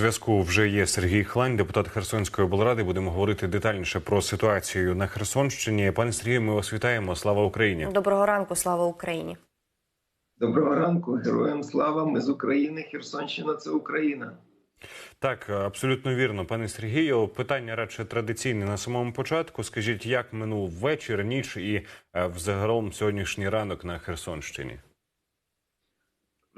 Зв'язку вже є Сергій Хлань, депутат Херсонської облради. Будемо говорити детальніше про ситуацію на Херсонщині. Пане Сергію, ми вас вітаємо. Слава Україні! Доброго ранку, слава Україні. Доброго ранку, героям слава. Ми з України. Херсонщина це Україна. Так, абсолютно вірно, пане Сергію. Питання радше традиційне на самому початку. Скажіть, як минув вечір, ніч і е, взагалом сьогоднішній ранок на Херсонщині?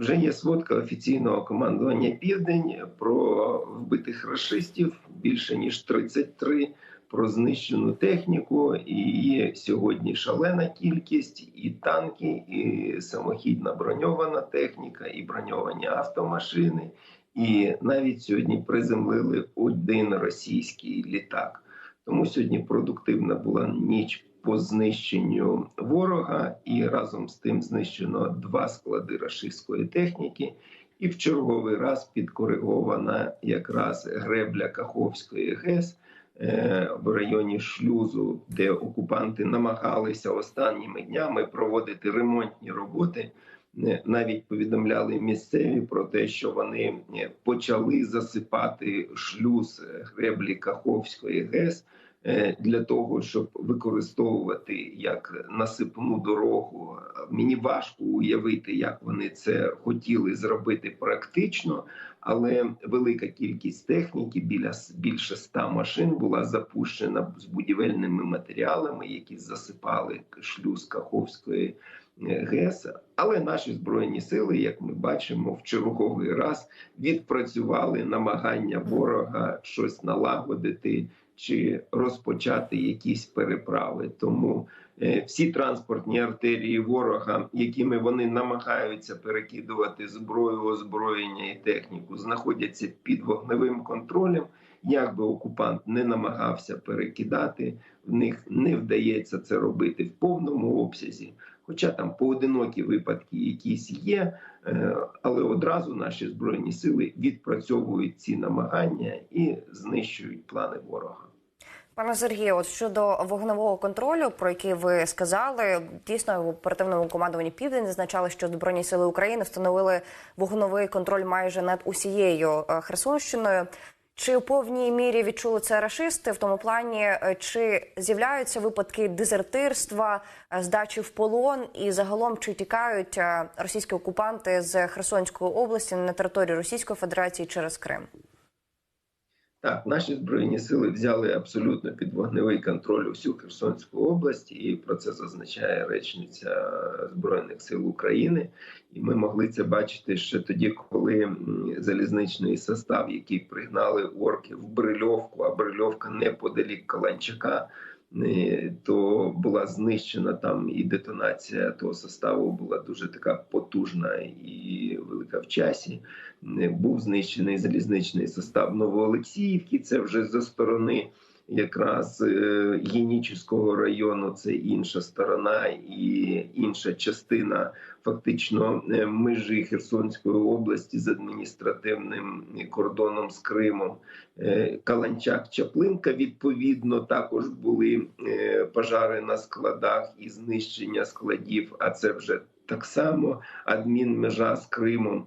Вже є сводка офіційного командування Південь про вбитих рашистів більше ніж 33, про знищену техніку. І сьогодні шалена кількість і танки, і самохідна броньована техніка, і броньовані автомашини. І навіть сьогодні приземлили один російський літак. Тому сьогодні продуктивна була ніч по знищенню ворога, і разом з тим знищено два склади рашистської техніки. І в черговий раз підкоригована якраз гребля Каховської ГЕС е, в районі шлюзу, де окупанти намагалися останніми днями проводити ремонтні роботи. Е, Навіть повідомляли місцеві про те, що вони е, почали засипати шлюз греблі Каховської ГЕС для того, щоб використовувати як насипну дорогу. Мені важко уявити, як вони це хотіли зробити практично, але велика кількість техніки, біля більше ста машин, була запущена з будівельними матеріалами, які засипали шлюз Каховської. ГЕС, але наші збройні сили, як ми бачимо, в черговий раз відпрацювали намагання ворога щось налагодити чи розпочати якісь переправи. Тому е, всі транспортні артерії ворога, якими вони намагаються перекидувати зброю, озброєння і техніку, знаходяться під вогневим контролем. Як би окупант не намагався перекидати, в них не вдається це робити в повному обсязі. Хоча там поодинокі випадки якісь є, е, але одразу наші збройні сили відпрацьовують ці намагання і знищують плани ворога. Пане Сергію, от щодо вогневого контролю, про який ви сказали, дійсно в оперативному командуванні Південь зазначали, що Збройні сили України встановили вогневий контроль майже над усією е, Херсонщиною. Чи у повній мірі відчули це рашисти в тому плані, е, чи з'являються випадки дезертирства, е, здачі в полон, і загалом чи тікають е, російські окупанти з Херсонської області на територію Російської Федерації через Крим? Так, наші збройні сили взяли абсолютно під вогневий контроль усю Херсонську область, і про це зазначає речниця збройних сил України. І ми могли це бачити ще тоді, коли залізничний состав, який пригнали орки в Брильовку, а Брильовка неподалік Каланчака. То була знищена там і детонація того составу була дуже така потужна і велика в часі. Був знищений залізничний состав Новоолексіївки. Це вже зі сторони якраз Єнічівського району. Це інша сторона і інша частина фактично межі Херсонської області з адміністративним кордоном з Кримом. Каланчак, Чаплинка. Відповідно, також були пожари на складах і знищення складів. А це вже так само адмінмежа з Кримом.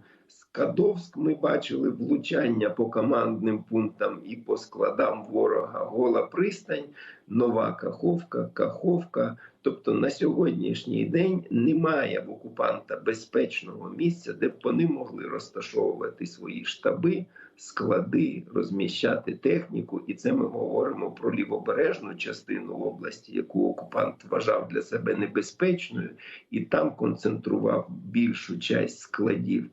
Скадовськ ми бачили влучання по командним пунктам і по складам ворога. Гола пристань, нова Каховка, Каховка. Тобто на сьогоднішній день немає в окупанта безпечного місця, де б вони могли розташовувати свої штаби, склади, розміщати техніку. І це ми говоримо про лівобережну частину області, яку окупант вважав для себе небезпечною, і там концентрував більшу часть складів.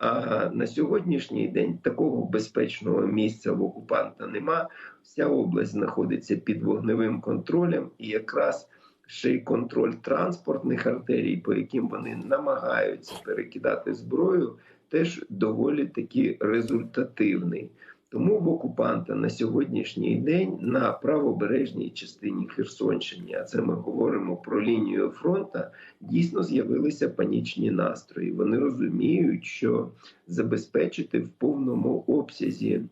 А на сьогоднішній день такого безпечного місця в окупанта нема. Вся область знаходиться під вогневим контролем, і якраз ще й контроль транспортних артерій, по яким вони намагаються перекидати зброю, теж доволі таки результативний. Тому в окупанта на сьогоднішній день на правобережній частині Херсонщини, а це ми говоримо про лінію фронту, дійсно з'явилися панічні настрої. Вони розуміють, що забезпечити в повному обсязі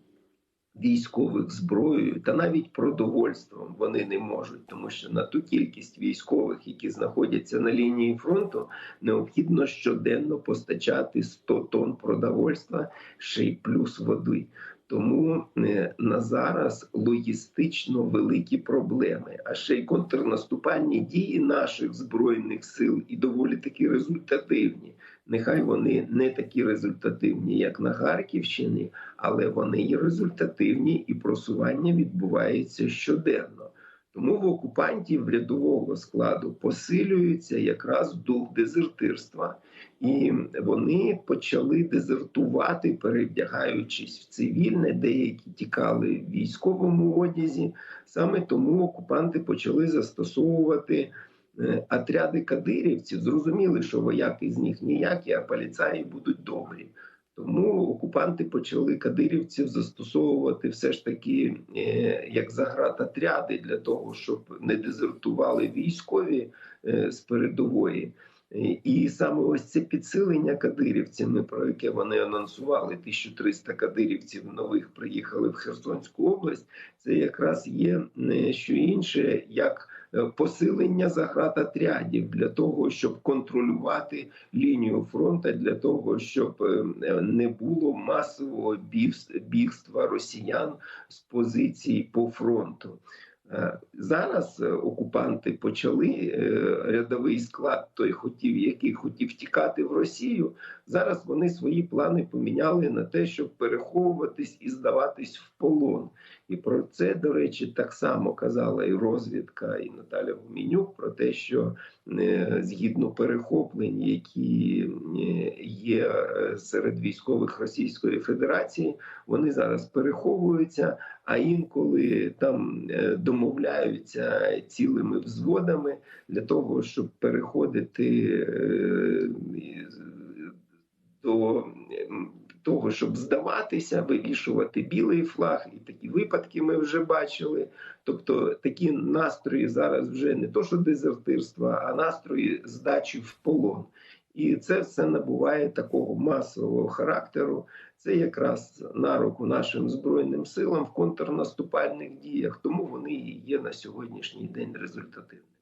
військових зброєю та навіть продовольством вони не можуть, тому що на ту кількість військових, які знаходяться на лінії фронту, необхідно щоденно постачати 100 тонн продовольства ще й плюс води. Тому е, на зараз логістично великі проблеми. А ще й контрнаступальні дії наших збройних сил і доволі таки результативні. Нехай вони не такі результативні, як на Харківщині, але вони є результативні і просування відбувається щоденно. Тому в окупантів рядового складу посилюється якраз дух дезертирства, і вони почали дезертувати, перевдягаючись в цивільне, деякі тікали в військовому одязі. Саме тому окупанти почали застосовувати е, отряди кадирівців. Зрозуміли, що вояки з них ніякі, а поліцаї будуть добрі. Тому окупанти почали кадирівців застосовувати все ж таки е, як загратотряди для того, щоб не дезертували військові е, з передової. Е, І саме ось це підсилення кадирівцями, про яке вони анонсували, 1300 кадирівців нових приїхали в Херсонську область. Це якраз є не що інше, як е, посилення заградотрядів для того, щоб контролювати лінію фронту, для того, щоб е, не було масового бігства росіян з позицій по фронту. Е, Зараз е, окупанти почали е, рядовий склад, той хотів, який хотів тікати в Росію. Зараз вони свої плани поміняли на те, щоб переховуватись і здаватись в полон. І про це, до речі, так само казала і розвідка, і Наталя Гуменюк про те, що е, згідно перехоплень, які е, є е, серед військових Російської Федерації, вони зараз переховуються, а інколи там домовляються цілими взводами для того, щоб переходити того, щоб здаватися, вивішувати білий флаг, і такі випадки ми вже бачили. Тобто такі настрої зараз вже не то, що дезертирства, а настрої здачі в полон. І це все набуває такого масового характеру. Це якраз на руку нашим збройним силам в контрнаступальних діях, тому вони і є на сьогоднішній день результативними.